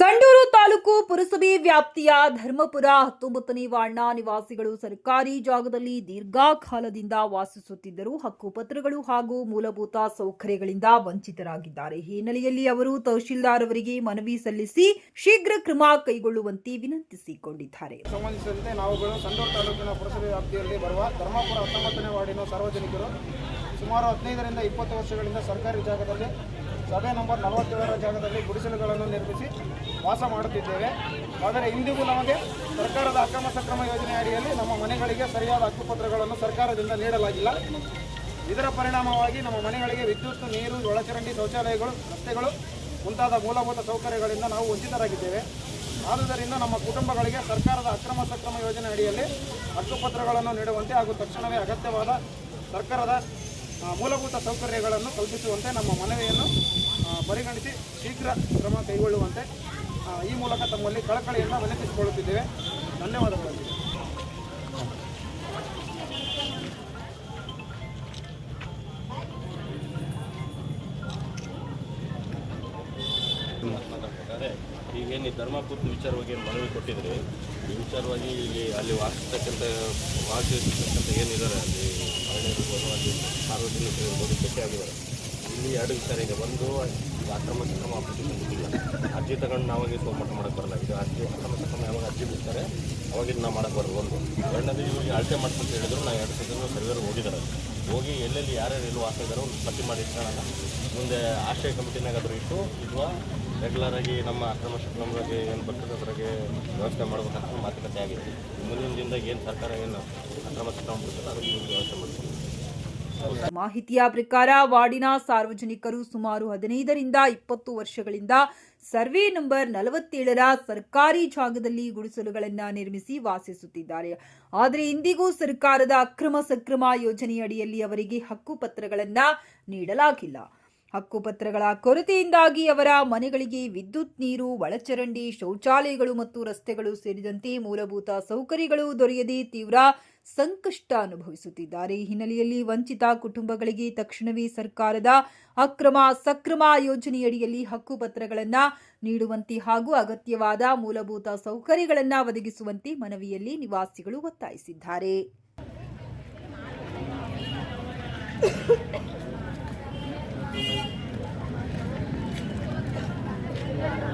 ಸಂಡೂರು ತಾಲೂಕು ಪುರಸಭೆ ವ್ಯಾಪ್ತಿಯ ಧರ್ಮಪುರ ಹತ್ತೊಂಬತ್ತನೇ ವಾರ್ಡ್ನ ನಿವಾಸಿಗಳು ಸರ್ಕಾರಿ ಜಾಗದಲ್ಲಿ ದೀರ್ಘಕಾಲದಿಂದ ವಾಸಿಸುತ್ತಿದ್ದರು ಹಕ್ಕುಪತ್ರಗಳು ಹಾಗೂ ಮೂಲಭೂತ ಸೌಕರ್ಯಗಳಿಂದ ವಂಚಿತರಾಗಿದ್ದಾರೆ. ಹಿನ್ನೆಲೆಯಲ್ಲಿ ಅವರು ತಹಶೀಲ್ದಾರ್ ಅವರಿಗೆ ಮನವಿ ಸಲ್ಲಿಸಿ ಶೀಘ್ರ ಕ್ರಮ ಕೈಗೊಳ್ಳುವಂತೆ ವಿನಂತಿಸಿಕೊಂಡಿದ್ದಾರೆ. ಸಂಬಂಧಿಸಿದಂತೆ ನಾವುಗಳು ಸಂಡೂರು ತಾಲೂಕಿನ ಪುರಸಭೆ ವ್ಯಾಪ್ತಿಯಲ್ಲಿ ಬರುವ ಧರ್ಮಪುರ ಹತ್ತೊಂಬತ್ತನೇ ವಾರ್ಡಿನ ಸಾರ್ವಜನಿಕರು ಸುಮಾರು ಹದಿನೈದರಿಂದ ಇಪ್ಪತ್ತು ವರ್ಷಗಳಿಂದ ಸರ್ಕಾರಿ ಜಾಗದಲ್ಲಿ ಸಭೆ ನಂಬರ್ ನಲವತ್ತೇಳರ ಜಾಗದಲ್ಲಿ ಗುಡಿಸಲುಗಳನ್ನು ನಿರ್ಮಿಸಿ ವಾಸ ಮಾಡುತ್ತಿದ್ದೇವೆ. ಆದರೆ ಇಂದಿಗೂ ನಮಗೆ ಸರ್ಕಾರದ ಅಕ್ರಮ ಸಕ್ರಮ ಯೋಜನೆ ಅಡಿಯಲ್ಲಿ ನಮ್ಮ ಮನೆಗಳಿಗೆ ಸರಿಯಾದ ಹಕ್ಕುಪತ್ರಗಳನ್ನು ಸರ್ಕಾರದಿಂದ ನೀಡಲಾಗಿಲ್ಲ. ಇದರ ಪರಿಣಾಮವಾಗಿ ನಮ್ಮ ಮನೆಗಳಿಗೆ ವಿದ್ಯುತ್, ನೀರು, ಒಳಚರಂಡಿ ಶೌಚಾಲಯಗಳು, ರಸ್ತೆಗಳು ಮುಂತಾದ ಮೂಲಭೂತ ಸೌಕರ್ಯಗಳಿಂದ ನಾವು ವಂಚಿತರಾಗಿದ್ದೇವೆ. ಆದುದರಿಂದ ನಮ್ಮ ಕುಟುಂಬಗಳಿಗೆ ಸರ್ಕಾರದ ಅಕ್ರಮ ಸಕ್ರಮ ಯೋಜನೆ ಅಡಿಯಲ್ಲಿ ಹಕ್ಕುಪತ್ರಗಳನ್ನು ನೀಡುವಂತೆ ಹಾಗೂ ತಕ್ಷಣವೇ ಅಗತ್ಯವಾದ ಸರ್ಕಾರದ ಮೂಲಭೂತ ಸೌಕರ್ಯಗಳನ್ನು ಕಲ್ಪಿಸುವಂತೆ ನಮ್ಮ ಮನವಿಯನ್ನು ಪರಿಗಣಿಸಿ ಶೀಘ್ರ ಕ್ರಮ ಕೈಗೊಳ್ಳುವಂತೆ ಈ ಮೂಲಕ ತಮ್ಮಲ್ಲಿ ಕಳಕಳಿಯನ್ನು ವಿನಂತಿಸಿಕೊಳ್ಳುತ್ತಿದ್ದೇವೆ. ಧನ್ಯವಾದಗಳು. ಈಗೇನು ಈ ಧರ್ಮಪುರದ ವಿಚಾರವಾಗಿ ಏನು ಮನವಿ ಕೊಟ್ಟಿದ್ರಿ. ಈ ವಿಚಾರವಾಗಿ ಇಲ್ಲಿ ಅಲ್ಲಿ ವಾಸಿಸ್ತಕ್ಕಂಥ ವಾಸಿಸ್ತಕ್ಕಂಥ ಏನಿದ್ದಾರೆ ಅಲ್ಲಿ? ಮಹಿಳೆಯರಿರ್ಬೋದು ಅಲ್ಲಿ ಸಾರ್ವಜನಿಕರು ಇರ್ಬೋದು ಭೇಟಿ ಇಲ್ಲಿ ಎರಡು ವಿಚಾರ ಇದೆ ಒಂದು ಅಕ್ರಮ ಸಕ್ರಮ ಅಪ್ಲಿಕೇಶನ್ ಬಂದಿಲ್ಲ. ಅರ್ಜಿ ತಗೊಂಡು ನಾವಾಗಿ ಸೋಮಟ ಮಾಡೋಕ್ಕೆ ಬರಲ್ಲ. ಇದು ಅರ್ಜಿ ಅಕ್ರಮ ಸಕ್ರಮ ಯಾವಾಗ ಅರ್ಜಿ ಬಿಡ್ತಾರೆ, ಅವಾಗ ನಾವು ಮಾಡೋಕ್ಕೆ ಬರೋದು ಒಂದು. ಎರಡನೇದು, ಇವರಿಗೆ ಅಳತೆ ಮಾಡ್ಕೊಂತ ಹೇಳಿದ್ರು. ನಾವು ಎರಡು ಸದನ ಸರ್ವೇರು ಹೋಗಿದ್ದಾರೆ. ಹೋಗಿ ಎಲ್ಲೆಲ್ಲಿ ಯಾರ್ಯಾರು ಎಲ್ಲಿ ವಾಸ ಇದ್ದಾರೋ ಒಂದು ಪಟ್ಟಿ ಮಾಡಿ ಇಟ್ಕೊಳ್ಳೋಣ. ಮುಂದೆ ಆಶ್ರಯ ಕಮಿಟಿನಾಗಾದರೂ ಇಟ್ಟು ಅಥವಾ ರೆಗ್ಯುಲರ್ ಆಗಿ ನಮ್ಮ ಅಕ್ರಮ ಸಕ್ರಮಗಳಿಗೆ ಏನು ಬರ್ತದೆ ಅದ್ರಾಗೆ ವ್ಯವಸ್ಥೆ ಮಾಡ್ಬೇಕಂತ ಮಾತುಕತೆ ಆಗಿದೆ. ಮುಂದಿನ ದಿನದಾಗ ಏನು ಸರ್ಕಾರ ಏನು ಅಕ್ರಮ ಸಕ್ರಮ ಬರ್ತದೆ ಅದಕ್ಕೆ ವ್ಯವಸ್ಥೆ ಮಾಡ್ತೀವಿ. ಮಾಹಿತಿಯ ಪ್ರಕಾರ ವಾರ್ಡಿನ ಸಾರ್ವಜನಿಕರು ಸುಮಾರು ಹದಿನೈದರಿಂದ ಇಪ್ಪತ್ತು ವರ್ಷಗಳಿಂದ ಸರ್ವೆ ನಂಬರ್ ನಲವತ್ತೇಳರ ಸರ್ಕಾರಿ ಜಾಗದಲ್ಲಿ ಗುಡಿಸಲುಗಳನ್ನು ನಿರ್ಮಿಸಿ ವಾಸಿಸುತ್ತಿದ್ದಾರೆ. ಆದರೆ ಇಂದಿಗೂ ಸರ್ಕಾರದ ಅಕ್ರಮ ಸಕ್ರಮ ಯೋಜನೆಯಡಿಯಲ್ಲಿ ಅವರಿಗೆ ಹಕ್ಕುಪತ್ರಗಳನ್ನು ನೀಡಲಾಗಿಲ್ಲ. ಹಕ್ಕುಪತ್ರಗಳ ಕೊರತೆಯಿಂದಾಗಿ ಅವರ ಮನೆಗಳಿಗೆ ವಿದ್ಯುತ್ ನೀರು, ಒಳಚರಂಡಿ, ಶೌಚಾಲಯಗಳು ಮತ್ತು ರಸ್ತೆಗಳು ಸೇರಿದಂತೆ ಮೂಲಭೂತ ಸೌಕರ್ಯಗಳು ದೊರೆಯದೆ ತೀವ್ರ ಸಂಕಷ್ಟ ಅನುಭವಿಸುತ್ತಿದ್ದಾರೆ. ಈ ಹಿನ್ನೆಲೆಯಲ್ಲಿ ವಂಚಿತ ಕುಟುಂಬಗಳಿಗೆ ತಕ್ಷಣವೇ ಸರ್ಕಾರದ ಅಕ್ರಮ, ಸಕ್ರಮ ಯೋಜನೆಯಡಿಯಲ್ಲಿ ಹಕ್ಕುಪತ್ರಗಳನ್ನು ನೀಡುವಂತೆ ಹಾಗೂ ಅಗತ್ಯವಾದ ಮೂಲಭೂತ ಸೌಕರ್ಯಗಳನ್ನು ಒದಗಿಸುವಂತೆ ಮನವಿಯಲ್ಲಿ ನಿವಾಸಿಗಳು ಒತ್ತಾಯಿಸಿದ್ದಾರೆ. Yeah.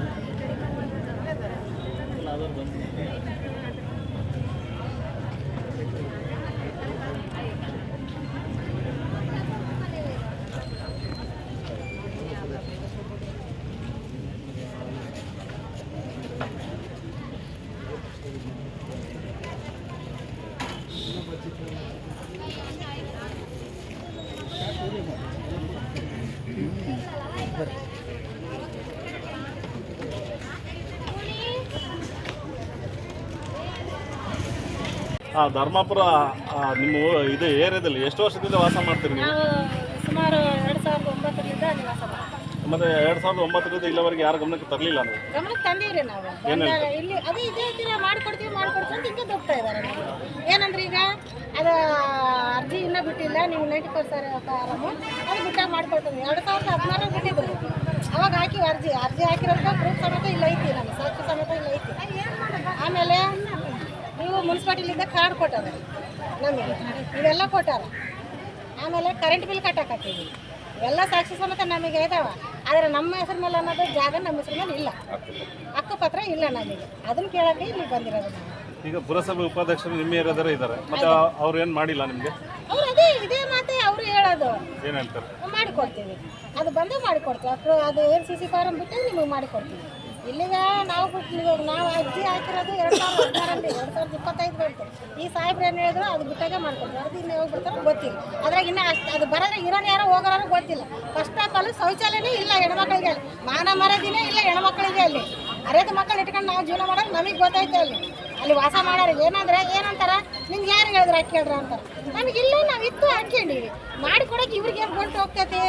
ಆ ಧರ್ಮಾಪುರ ನಿಮ್ಮ ಇದು ಏರಿಯಾದಲ್ಲಿ ಎಷ್ಟು ವರ್ಷದಿಂದ ವಾಸ ಮಾಡ್ತೀರಿ ನೀವು? ನಾವು ಸುಮಾರು ಎರಡು ಸಾವಿರದ ಒಂಬತ್ತರಿಂದ ನಿವಾಸ ಮಾಡ್ತೀವಿ. ಮತ್ತೆ ಎರಡ್ ಸಾವಿರದ ಒಂಬತ್ತರಿಂದ ಇಲ್ಲಿವರೆಗೆ ಯಾರು ಗಮನಕ್ಕೆ ತರಲಿಲ್ಲ ನೀವು? ಗಮನಕ್ಕೆ ತಂದೀವ್ರಿ ನಾವು. ಬಂದಾಗ ಇಲ್ಲಿ ಅದೇ ಇದೇ ತರ ಮಾಡ್ಕೊಡ್ತೀವಿ ಮಾಡ್ಕೊಡ್ತೀವಿ ಅಂತ ಹಿಂಗೆ ಹೋಗ್ತಾ ಇದ್ದಾರೆ ನಾವು. ಏನಂದ್ರೆ ಈಗ ಅದು ಅರ್ಜಿ ಇನ್ನೂ ಬಿಟ್ಟಿಲ್ಲ ನೀವು ನೈಂಟಿ ಫೋರ್ ಸರ್ ಆರಾಮು ಅದು ಬಿಟ್ಟಾಗ ಮಾಡ್ಕೊಡ್ತೀವಿ ಎರಡು ಸಾವಿರದ ಹದಿನಾರು ಬಿಟ್ಟಿದ್ರು ಅವಾಗ ಹಾಕಿ ಅರ್ಜಿ. ಅರ್ಜಿ ಹಾಕಿರೋದು ಪ್ರೂಫ್ ಸಮೇತ ಇಲ್ಲ ಐತಿ ನಮ್ಮ ಸಾಕ್ಷಿ ಸಮೇತ ಇಲ್ಲ ಐತಿ. ಆಮೇಲೆ ಮುನ್ಸಿಪಾಲಿಟಿಲಿಂದ ಕಾರ್ಡ್ ಕೊಟ್ಟದ ನಮಗೆ. ಇವೆಲ್ಲ ಕೊಟ್ಟಾರ. ಆಮೇಲೆ ಕರೆಂಟ್ ಬಿಲ್ ಕಟ್ಟಾಕತ್ತೀವಿ ಎಲ್ಲ ಸಾಕ್ಷಿ ಸಮೇತ ನಮಗೆ ಇದಾವ. ಆದರೆ ನಮ್ಮ ಹೆಸರು ಮೇಲೆ ಅನ್ನೋದು ಜಾಗ ನಮ್ಮ ಹೆಸರು ಮೇಲೆ ಇಲ್ಲ. ಹಕ್ಕುಪತ್ರ ಇಲ್ಲ ನಮಗೆ. ಅದನ್ನ ಕೇಳಕ್ಕೆ ಇಲ್ಲಿ ಬಂದಿರೋದು ನಾವು. ಈಗ ಪುರಸಭೆ ಉಪಾಧ್ಯಕ್ಷರು ನಿಮ್ಮ ಏರಿಯಾದರೆ ಇದ್ದಾರೆ ಮತ್ತೆ ಅವ್ರು ಏನು ಮಾಡಿಲ್ಲ ನಿಮಗೆ? ಅವ್ರು ಅದೇ ಇದೇ ಮಾತೆ ಅವರು ಹೇಳೋದು. ಏನು ಹೇಳ್ತಾರೆ? ಮಾಡಿಕೊಡ್ತೀವಿ. ಅದು ಬಂದು ಮಾಡಿಕೊಡ್ತೀವಿ. ಅದು ಅದು ಏನು ಸಿ ಸಿ ಫಾರಂ ಬಿಟ್ಟು ನಿಮಗೆ ಮಾಡಿಕೊಡ್ತೀವಿ. ಇಲ್ಲಿಗ ನಾವು ಬಿಟ್ಟು ನಾವು ಅರ್ಜಿ ಹಾಕಿರೋದು ಎರಡು ಸಾವಿರದ ಹದಿನಾರಲ್ಲಿ ಎರಡು ಸಾವಿರದ ಇಪ್ಪತ್ತೈದು ಬಂತು ಈ ಸಾಹೇಬ್ರು ಏನು ಹೇಳಿದ್ರು, ಅದು ಬಿಟ್ಟಾಗೆ ಮಾಡ್ಕೊಂಡು ಅದು ಇನ್ನು ಹೋಗ್ಬಿಡ್ತಾರೆ ಬಿಡ್ತಾರೋ ಗೊತ್ತಿಲ್ಲ. ಅದ್ರಾಗ ಇನ್ನೂ ಅಷ್ಟು, ಅದು ಬರೋದ್ರೆ ಇರೋನು ಯಾರೋ ಹೋಗೋರು ಗೊತ್ತಿಲ್ಲ. ಫಸ್ಟ್ ಆಫ್ ಆಲ್ ಶೌಚಾಲಯನೇ ಇಲ್ಲ ಹೆಣ್ಮಕ್ಳಿಗೆ ಅಲ್ಲಿ. ಮಾನ ಮರದಿನೇ ಇಲ್ಲ ಹೆಣ್ಮಕ್ಳಿಗೆ ಅಲ್ಲಿ. ಅರೆದ ಮಕ್ಕಳು ಇಟ್ಕೊಂಡು ನಾವು ಜೀವನ ಮಾಡೋದು ನಮಗೆ ಗೊತ್ತೈತೆ ಅಲ್ಲಿ. ಅಲ್ಲಿ ವಾಸ ಮಾಡೋರು ಏನಂದ್ರೆ ಏನಂತಾರ? ನಿಮ್ಗೆ ಯಾರು ಹೇಳಿದ್ರೆ ಅಕ್ಕಿ ಹೇಳ್ರ ಅಂತಾರೆ? ನಮಗೆ ಇಲ್ಲ, ನಾವು ಇತ್ತು ಹಾಕ್ಕೊಂಡಿವಿ. ಮಾಡಿಕೊಡಕ್ಕೆ ಇವ್ರಿಗೆ ಏನು ಬಂಟು ಹೋಗ್ತೈತಿ?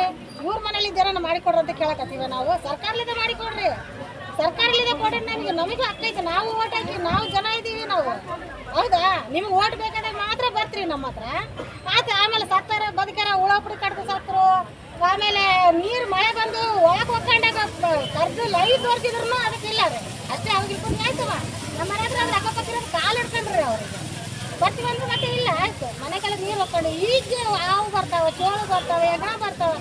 ಇವ್ರ ಮನೇಲಿ ಇದ್ದಾರ ಮಾಡಿಕೊಡ್ರಿ ಅಂತ ಕೇಳಕತ್ತೀವಿ ನಾವು? ಸರ್ಕಾರಲಿಂದ ಮಾಡಿಕೊಡ್ರಿ. ಸರ್ಕಾರಲಿಂದ ಕೊಡಿ ನಮಗೆ ನಮಗೆ ಅಕ್ಕೈತೆ ನಾವು ಓಟ್ ಹಾಕಿ, ನಾವು ಜನ ಇದ್ದೀವಿ ನಾವು. ಹೌದಾ? ನಿಮ್ಗೆ ಓಟ್ ಬೇಕಾದಾಗ ಮಾತ್ರ ಬರ್ತೀರಿ ನಮ್ಮ ಹತ್ರ. ಆಯ್ತು, ಆಮೇಲೆ ಸತ್ತಾರ ಬದುಕ್ಯಾರ ಉಳಾಪುಡಿ ಕಡ್ದು ಸತ್ತರು, ಆಮೇಲೆ ನೀರು ಮಳೆ ಬಂದು ಒಳಗೆ ಒಕ್ಕಂಡಾಗ ಕರ್ದು ಲೈಟ್ ತೋರಿಸಿದ್ರು ಅದಕ್ಕೆ ಇಲ್ಲ ಇಟ್ಕೊಂಡು ಆಯ್ತವ ನಮ್ಮ ಮನೆ ಹತ್ರ ಅದ್ರ ಅಕ್ಕಪಕ್ಕ ಕಾಲು ಹಿಡ್ಕೊಂಡ್ರಿ ಅವ್ರಿಗೆ ಬರ್ತೀವಿ ಅಂದ್ರೆ ಮತ್ತೆ ಇಲ್ಲ, ಆಯ್ತು. ಕೆಳಗೆ ನೀರು ಹೊಕ್ಕೊಂಡು ಈಗ ಹಾವು ಬರ್ತಾವ, ಚೋಳು ಬರ್ತಾವ ಎಗ ಬರ್ತಾವ.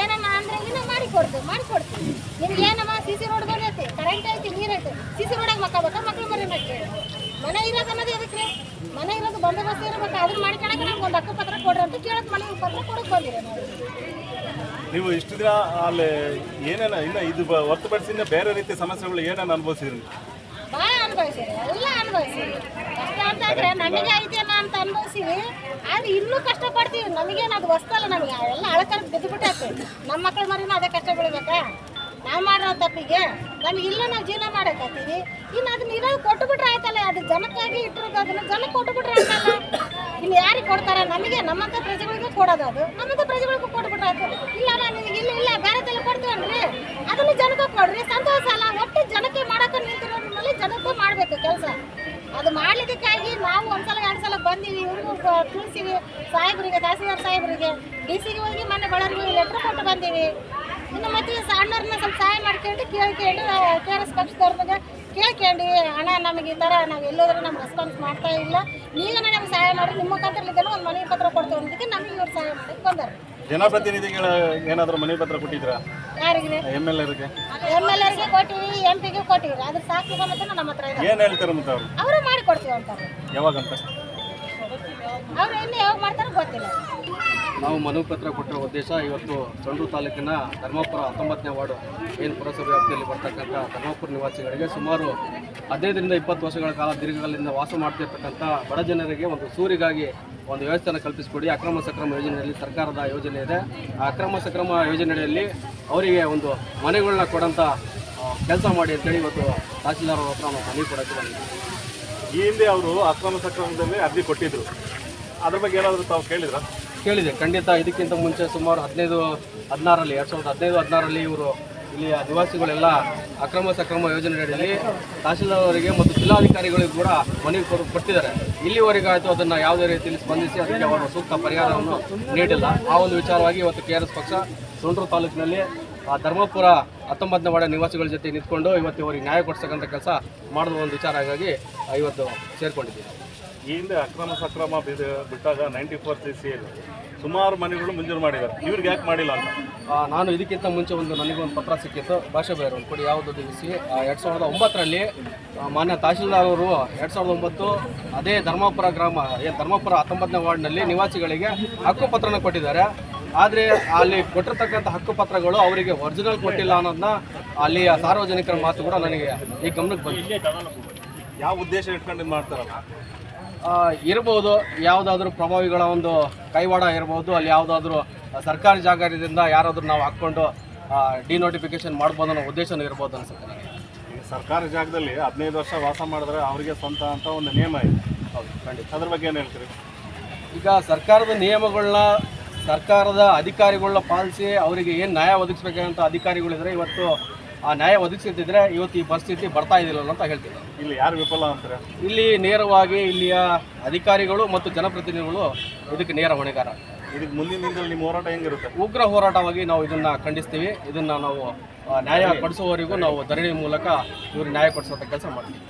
ಏನಮ್ಮ ಅಂದ್ರೆ ಇನ್ನೂ ಮಾಡಿ ಕೊಡ್ತೀವಿ ಮಾಡಿ ಕೊಡ್ತೀವಿ ನಿಮ್ಗೆ ಏನಮ್ಮ ಸಿ ಸಿ ರೋಡ್ ಬಂದೈತಿ ಕರೆಂಟ್ ಐತಿ ನೀರ್ ಐತಿ ಸಿ ಸಿ ರೋಡಾಗ ಮಕ್ಕ ಬೇಕಾ ಮಕ್ಳು ಮರಿ ಮಕ್ಕಳು ಮನೆ ಇರೋದು ಅನ್ನೋದು ಅದಕ್ಕೆ ರೀ ಮನೆ ಇರೋದು ಬಂದೋಬಸ್ತ್ ಇರ್ಬೇಕು ಅದನ್ನ ಮಾಡ್ಕೊಳಕ್ಕೆ ನಮ್ಗೆ ಒಂದು ಹಕ್ಕುಪತ್ರ ಕೊಡ್ರಿ ಅಂತ ಕೇಳಕ್ ಮನೆ ಪತ್ರ ಕೊಡಕ್ ಬಂದಿರ ನಾವು ನೀವು ಇಷ್ಟು ದಿನ ಅಲ್ಲಿ ಏನೇನ ಇನ್ನ ಇದು ಹೊರತುಪಡಿಸಿ ಬೇರೆ ರೀತಿಯ ಸಮಸ್ಯೆಗಳು ಏನೇನು ಅನುಭವಿಸಿದ್ರಿ? ಭಾಳ ಅನುಭವಿಸಿರಿ ಎಲ್ಲ ಅನುಭವಿಸಿರಿ ಕಷ್ಟ ಅಂತಂದ್ರೆ ನಮಗೆ ಐತೇನ ಅಂತ ಅನುಭವಿಸಿವಿ. ಆದ್ರೆ ಇನ್ನೂ ಕಷ್ಟ ಪಡ್ತೀವಿ. ನಮಗೇನು ಅದು ಹೊಸ್ತಲ್ಲ ನಮಗೆ. ಎಲ್ಲ ಅಳಕರ್ ಬಿದ್ದು ಬಿಟ್ಟೈತೆ ನಮ್ಮ ಮಕ್ಕಳ ಮರಿನೂ ಅದೇ ಕಷ್ಟ ಬೀಳ್ಬೇಕಾ? ನಾವು ಮಾಡೋ ತಪ್ಪಿಗೆ ನಮ್ಗೆ ಇಲ್ಲ ನಾವು ಜೀವನ ಮಾಡಕತ್ತೀವಿ ಇನ್ನು ಅದನ್ನ ಇರೋದು ಕೊಟ್ಟು ಬಿಟ್ರೆ ಆಯ್ತಲ್ಲ, ಅದು ಜನಕ್ಕಾಗಿ ಇಟ್ಟಿರೋದು, ಅದನ್ನ ಜನಕ್ಕೆ ಕೊಟ್ಟು ಬಿಟ್ರೆ ಆಯ್ತಲ್ಲ. ಇನ್ನು ಯಾರಿಗೆ ಕೊಡ್ತಾರೆ ನಮಗೆ ನಮ್ಮಂಥ ಪ್ರಜೆಗಳಿಗೂ ಕೊಡೋದು ಅದು. ನಮ್ಮಂಥ ಪ್ರಜೆಗಳಿಗೂ ಕೊಟ್ಬಿಟ್ರೆ ಆಯ್ತು. ಇಲ್ಲ ನಾನು ಇಲ್ಲ ಇಲ್ಲ ಬೇರೆದೆಲ್ಲ ಕೊಡ್ತೀವನ್ರಿ ಅದನ್ನು ಜನಕ್ಕೆ ಕೊಡ್ರಿ, ಸಂತೋಷ ಅಲ್ಲ. ಒಟ್ಟು ಜನಕ್ಕೆ ಮಾಡೋಕೆ ನಿಂತಿರೋದ್ರಲ್ಲಿ ಜನಕ್ಕೂ ಮಾಡಬೇಕು ಕೆಲಸ. ಅದು ಮಾಡ್ಲಿಕ್ಕಾಗಿ ನಾವು ಒಂದ್ಸಲ, ಎರಡು ಸಲ ಬಂದೀವಿ, ಇವ್ರಿಗೂ ತಿಳಿಸಿವಿ. ಸಾಹೇಬರಿಗೆ, ತಹಸೀಲ್ದಾರ್ ಸಾಹೇಬರಿಗೆ, ಡಿ ಸಿಗೆ ಹೋಗಿ ಮೊನ್ನೆ ಬಳ್ಳಾರಿಗೆ ಲೆಟ್ರ್ ಕೊಟ್ಟು ಬಂದೀವಿ. ಇನ್ನು ಮತ್ತೆ ಸಣ್ಣವ್ರನ್ನ ಸ್ವಲ್ಪ ಸಹಾಯ ಮಾಡ್ಕೊಂಡು ಕೇಳ್ಕೊಂಡು ಕೆ ಆರ್ ಎಸ್ ಪಕ್ಷದವ್ರಿಗೆ ಕೇಳ್ಕೊಂಡು ಹಣ ನಮಗೆ ಈ ಥರ ನಾವು ಎಲ್ಲೋದ್ರೂ ನಮ್ಗೆ ರೆಸ್ಪಾನ್ಸ್ ಮಾಡ್ತಾ ಇಲ್ಲ. ನೀವೇ ನಮ್ಗೆ ಸಹಾಯ ಮಾಡಿ ನಿಮ್ಮ ಮುಖಾಂತರ ಒಂದು ಮನೆ ಪತ್ರ ಕೊಡ್ತೇವೆ ಅಂದಕ್ಕೆ ನಮಗೆ ಇವ್ರು ಸಹಾಯ ಮಾಡಿ ಬಂದರು. ಜನಪ್ರತಿನಿಧಿಗಳ ಏನಾದರೂ ಮನೆ ಪತ್ರ ಕೊಟ್ಟಿದ್ರಾ ಯಾರಿಗೆ? ಎಂ ಎಲ್ ಎರಿಗೆ ಎಂ ಎಲ್ ಎರಿಗೆ ಕೊಟ್ಟಿವಿ ಎಂ ಪಿಗೆ ಕೊಟ್ಟಿವಿ. ಅದ್ರ ಸಾಕ್ಷಿ ಸಮೇತ ನಮ್ಮ ಹತ್ರ ಇದೆ ಏನು ಹೇಳ್ತಾರೆ ಮತ್ತೆ ಅವರು? ಅವರು ಮಾಡಿ ಕೊಡ್ತೀವಿ ಅಂತಾರೆ. ಯಾವಾಗಂತ? ಅವ್ರು ಎಲ್ಲಿ ಯಾವಾಗ ಮಾಡ್ತಾರೋ ಗೊತ್ತಿಲ್ಲ. ನಾವು ಮನವಿ ಪತ್ರ ಕೊಟ್ಟಿರೋ ಉದ್ದೇಶ ಇವತ್ತು ಸಂಡೂರು ತಾಲೂಕಿನ ಧರ್ಮಪುರ ಹತ್ತೊಂಬತ್ತನೇ ವಾರ್ಡು ಏನ್ ಪುರಸಭೆ ವ್ಯಾಪ್ತಿಯಲ್ಲಿ ಬರ್ತಕ್ಕಂಥ ಧರ್ಮಪುರ ನಿವಾಸಿಗಳಿಗೆ ಸುಮಾರು ಹದಿನೈದರಿಂದ ಇಪ್ಪತ್ತು ವರ್ಷಗಳ ಕಾಲ ದೀರ್ಘಕಾಲದಿಂದ ವಾಸ ಮಾಡ್ತಿರ್ತಕ್ಕಂಥ ಬಡ ಜನರಿಗೆ ಒಂದು ಸೂರಿಗಾಗಿ ಒಂದು ವ್ಯವಸ್ಥೆಯನ್ನು ಕಲ್ಪಿಸಿಕೊಡಿ. ಅಕ್ರಮ ಸಕ್ರಮ ಯೋಜನೆಯಲ್ಲಿ ಸರ್ಕಾರದ ಯೋಜನೆ ಇದೆ. ಆ ಅಕ್ರಮ ಸಕ್ರಮ ಯೋಜನೆಯಲ್ಲಿ ಅವರಿಗೆ ಒಂದು ಮನೆಗಳನ್ನ ಕೊಡೋಂಥ ಕೆಲಸ ಮಾಡಿ ಅಂತೇಳಿ ಇವತ್ತು ತಹಸೀಲ್ದಾರ್ ಹತ್ರ ನಾವು ಮನವಿ ಕೊಡೋಕ್ಕೆ ಬಂದಿದ್ದೀವಿ ಈ ಹಿಂದೆ ಅವರು ಅಕ್ರಮ ಸಕ್ರಮದಲ್ಲಿ ಅರ್ಜಿ ಕೊಟ್ಟಿದ್ರು. ಅದ್ರ ಬಗ್ಗೆ ಏನಾದರೂ ತಾವು ಕೇಳಿದ್ರಾ? ಕೇಳಿದೆ. ಖಂಡಿತ ಇದಕ್ಕಿಂತ ಮುಂಚೆ ಸುಮಾರು ಹದಿನೈದು, ಹದಿನಾರರಲ್ಲಿ, ಎರಡು ಸಾವಿರದ ಹದಿನೈದು, ಹದಿನಾರರಲ್ಲಿ ಇವರು ಇಲ್ಲಿಯ ನಿವಾಸಿಗಳೆಲ್ಲ ಅಕ್ರಮ ಸಕ್ರಮ ಯೋಜನೆ ತಹಸೀಲ್ದಾರ್ ಅವರಿಗೆ ಮತ್ತು ಜಿಲ್ಲಾಧಿಕಾರಿಗಳಿಗೂ ಕೂಡ ಮನವಿ ಕೊಟ್ಟು ಕೊಟ್ಟಿದ್ದಾರೆ. ಇಲ್ಲಿವರೆಗಾಯಿತು ಅದನ್ನು ಯಾವುದೇ ರೀತಿಯಲ್ಲಿ ಸ್ಪಂದಿಸಿ ಅದಕ್ಕೆ ಅವರು ಸೂಕ್ತ ಪರಿಹಾರವನ್ನು ನೀಡಿಲ್ಲ. ಆ ಒಂದು ವಿಚಾರವಾಗಿ ಇವತ್ತು ಕೆ ಆರ್ ಎಸ್ ಪಕ್ಷ ಸೊಂಡ್ರು ತಾಲೂಕಿನಲ್ಲಿ, ಆ ಧರ್ಮಪುರ ಹತ್ತೊಂಬತ್ತನೇ ವಾರ್ಡ ನಿವಾಸಿಗಳ ಜೊತೆ ನಿಂತ್ಕೊಂಡು ಇವತ್ತು ಇವರಿಗೆ ನ್ಯಾಯ ಕೊಡಿಸ್ತಕ್ಕಂಥ ಕೆಲಸ ಮಾಡಿದ ಒಂದು ವಿಚಾರ ಹಾಗಾಗಿ ಇವತ್ತು ಸೇರ್ಕೊಂಡಿದ್ದೀವಿ. ಈ ಹಿಂದೆ ಅಕ್ರಮ ಸಕ್ರಮ ಬಿದ- ಬಿಟ್ಟಾಗ ನೈಂಟಿ ಫೋರ್ ಸಿ ಸಿ ಸುಮಾರು ಮನೆಗಳು ಮಂಜೂರು ಮಾಡಿದ್ದಾರೆ. ಇವ್ರಿಗೆ ಯಾಕೆ ಮಾಡಿಲ್ಲ ಅಂತ? ನಾನು ಇದಕ್ಕಿಂತ ಮುಂಚೆ ಒಂದು ನನಗೊಂದು ಪತ್ರ ಸಿಕ್ಕಿತ್ತು. ಭಾಷೆ ಬೇರೆ ಒಂದು ಕೊಡಿ ಯಾವುದು ದಿವಸಿ ಎರಡು ಸಾವಿರದ ಒಂಬತ್ತರಲ್ಲಿ ಆ, ಮಾನ್ಯ ತಹಶೀಲ್ದಾರ್ ಅವರು ಎರಡು ಸಾವಿರದ ಒಂಬತ್ತು ಅದೇ ಧರ್ಮಪುರ ಗ್ರಾಮ ಏನು ಧರ್ಮಪುರ ಹತ್ತೊಂಬತ್ತನೇ ವಾರ್ಡ್ನಲ್ಲಿ ನಿವಾಸಿಗಳಿಗೆ ಹಕ್ಕುಪತ್ರನ ಕೊಟ್ಟಿದ್ದಾರೆ. ಆದರೆ ಅಲ್ಲಿ ಕೊಟ್ಟಿರ್ತಕ್ಕಂಥ ಹಕ್ಕುಪತ್ರಗಳು ಅವರಿಗೆ ಒರಿಜಿನಲ್ ಕೊಟ್ಟಿಲ್ಲ ಅನ್ನೋದನ್ನ ಅಲ್ಲಿಯ ಸಾರ್ವಜನಿಕರ ಮಾತು ಕೂಡ ನನಗೆ ಈ ಗಮನಕ್ಕೆ ಬಂದಿದೆ ಯಾವ ಉದ್ದೇಶ ಇಟ್ಕೊಂಡು ಇದು ಮಾಡ್ತಾರಲ್ಲ ಇರ್ಬೋದು ಯಾವುದಾದ್ರೂ ಪ್ರಭಾವಿಗಳ ಒಂದು ಕೈವಾಡ ಇರ್ಬೋದು ಅಲ್ಲಿ ಯಾವುದಾದ್ರೂ ಸರ್ಕಾರಿ ಜಾಗದಿಂದ ಯಾರಾದರೂ ನಾವು ಹಾಕ್ಕೊಂಡು ಡಿನೋಟಿಫಿಕೇಶನ್ ಮಾಡ್ಬೋದು ಅನ್ನೋ ಉದ್ದೇಶನೂ ಇರ್ಬೋದು ಅನಿಸುತ್ತೆ ನನಗೆ. ಸರ್ಕಾರಿ ಜಾಗದಲ್ಲಿ ಹದಿನೈದು ವರ್ಷ ವಾಸ ಮಾಡಿದ್ರೆ ಅವರಿಗೆ ಸ್ವಂತ ಅಂತ ಒಂದು ನಿಯಮ ಇದೆ. ಹೌದು ಖಂಡಿತ. ಅದ್ರ ಬಗ್ಗೆ ಏನು ಹೇಳ್ತೀರಿ? ಈಗ ಸರ್ಕಾರದ ನಿಯಮಗಳನ್ನ ಸರ್ಕಾರದ ಅಧಿಕಾರಿಗಳನ್ನ ಪಾಲಿಸಿ ಅವರಿಗೆ ಏನು ನ್ಯಾಯ ಒದಗಿಸ್ಬೇಕಂತ ಅಧಿಕಾರಿಗಳಿದ್ರೆ ಇವತ್ತು ಆ ನ್ಯಾಯ ಒದಗಿಸುತ್ತಿದ್ರೆ ಇವತ್ತು ಈ ಪರಿಸ್ಥಿತಿ ಬರ್ತಾ ಇದಿಲ್ಲ ಅಂತ ಹೇಳ್ತೀನಿ. ಇಲ್ಲಿ ಯಾರು ವಿಫಲ ಅಂತಾರೆ? ಇಲ್ಲಿ ನೇರವಾಗಿ ಇಲ್ಲಿಯ ಅಧಿಕಾರಿಗಳು ಮತ್ತು ಜನಪ್ರತಿನಿಧಿಗಳು ಇದಕ್ಕೆ ನೇರ ಹೊಣೆಗಾರ. ಇದಕ್ಕೆ ಮುಂದಿನ ದಿನದಲ್ಲಿ ನಿಮ್ಮ ಹೋರಾಟ ಹೆಂಗಿರುತ್ತೆ? ಉಗ್ರ ಹೋರಾಟವಾಗಿ ನಾವು ಇದನ್ನ ಖಂಡಿಸ್ತೀವಿ. ಇದನ್ನ ನಾವು ನ್ಯಾಯ ಪಡಿಸುವವರೆಗೂ ನಾವು ಧರಣಿ ಮೂಲಕ ಇವರು ನ್ಯಾಯ ಕೊಡಿಸುವಂಥ ಕೆಲಸ ಮಾಡ್ತೀವಿ.